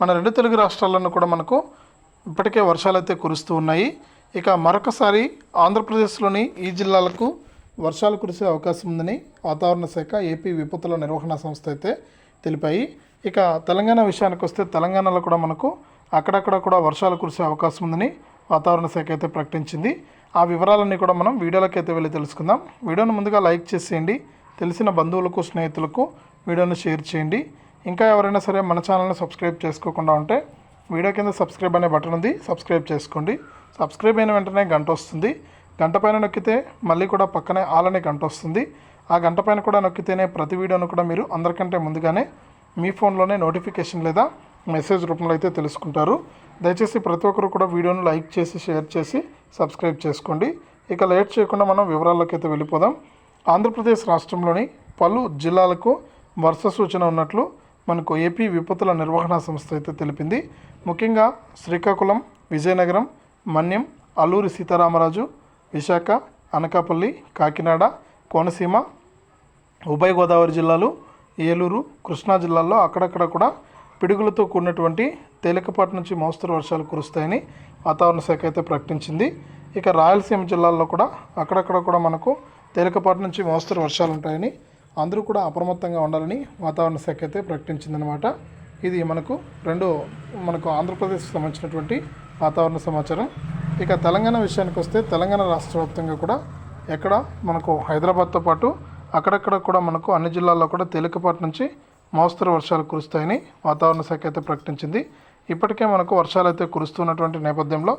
మన రెండు తెలుగు రాష్ట్రాలను కూడా మనకు ఇప్పటికే వర్షాలు అయితే కురుస్తూ ఉన్నాయి. ఇక మరొకసారి ఆంధ్రప్రదేశ్లోని ఈ జిల్లాలకు వర్షాలు కురిసే అవకాశం ఉందని వాతావరణ శాఖ ఏపీ విపత్తుల నిర్వహణ సంస్థ అయితే తెలిపాయి. ఇక తెలంగాణ విషయానికి వస్తే తెలంగాణలో కూడా మనకు అక్కడక్కడ కూడా వర్షాలు కురిసే అవకాశం ఉందని వాతావరణ శాఖ అయితే ప్రకటించింది. ఆ వివరాలన్నీ కూడా మనం వీడియోలోకి అయితే వెళ్ళి తెలుసుకుందాం. వీడియోను ముందుగా లైక్ చేసేయండి. తెలిసిన బంధువులకు స్నేహితులకు వీడియోను షేర్ చేయండి. ఇంకా ఎవరైనా సరే మన ఛానల్ని సబ్స్క్రైబ్ చేసుకోకుండా ఉంటే వీడియో కింద సబ్స్క్రైబ్ అనే బటన్ ఉంది సబ్స్క్రైబ్ చేసుకోండి. సబ్స్క్రైబ్ అయిన వెంటనే గంట వస్తుంది. గంట పైన నొక్కితే మళ్ళీ కూడా పక్కనే ఆల్ అనే గంట వస్తుంది. ఆ గంట పైన కూడా నొక్కితేనే ప్రతి వీడియోను కూడా మీరు అందరికంటే ముందుగానే మీ ఫోన్లోనే నోటిఫికేషన్ లేదా మెసేజ్ రూపంలో అయితే తెలుసుకుంటారు. దయచేసి ప్రతి ఒక్కరు కూడా వీడియోను లైక్ చేసి షేర్ చేసి సబ్స్క్రైబ్ చేసుకోండి. ఇక లేట్ చేయకుండా మనం వివరాల్లోకి అయితే వెళ్ళిపోదాం. ఆంధ్రప్రదేశ్ రాష్ట్రంలోని పలు జిల్లాలకు వర్ష సూచన ఉన్నట్లు మనకు ఏపీ విపత్తుల నిర్వహణ సంస్థ అయితే తెలిపింది. ముఖ్యంగా శ్రీకాకుళం విజయనగరం మన్యం అల్లూరి సీతారామరాజు విశాఖ అనకాపల్లి కాకినాడ కోనసీమ ఉభయ గోదావరి జిల్లాలు ఏలూరు కృష్ణా జిల్లాల్లో అక్కడక్కడ కూడా పిడుగులతో కూడినటువంటి తేలికపాటి నుంచి మోస్తరు వర్షాలు కురుస్తాయని వాతావరణ శాఖ అయితే ప్రకటించింది. ఇక రాయలసీమ జిల్లాల్లో కూడా అక్కడక్కడ కూడా మనకు తేలికపాటి నుంచి మోస్తరు వర్షాలు ఉంటాయని అందరూ కూడా అప్రమత్తంగా ఉండాలని వాతావరణ శాఖ అయితే ప్రకటించిందనమాట ఇది మనకు రెండు మనకు ఆంధ్రప్రదేశ్కి సంబంధించినటువంటి వాతావరణ సమాచారం. ఇక తెలంగాణ విషయానికి వస్తే తెలంగాణ రాష్ట్ర వ్యాప్తంగా కూడా ఎక్కడ మనకు హైదరాబాద్తో పాటు అక్కడక్కడ కూడా మనకు అన్ని జిల్లాల్లో కూడా తేలికపాటి నుంచి మోస్తరు వర్షాలు కురుస్తాయని వాతావరణ శాఖ అయితే ప్రకటించింది. ఇప్పటికే మనకు వర్షాలు అయితే కురుస్తున్నటువంటి నేపథ్యంలో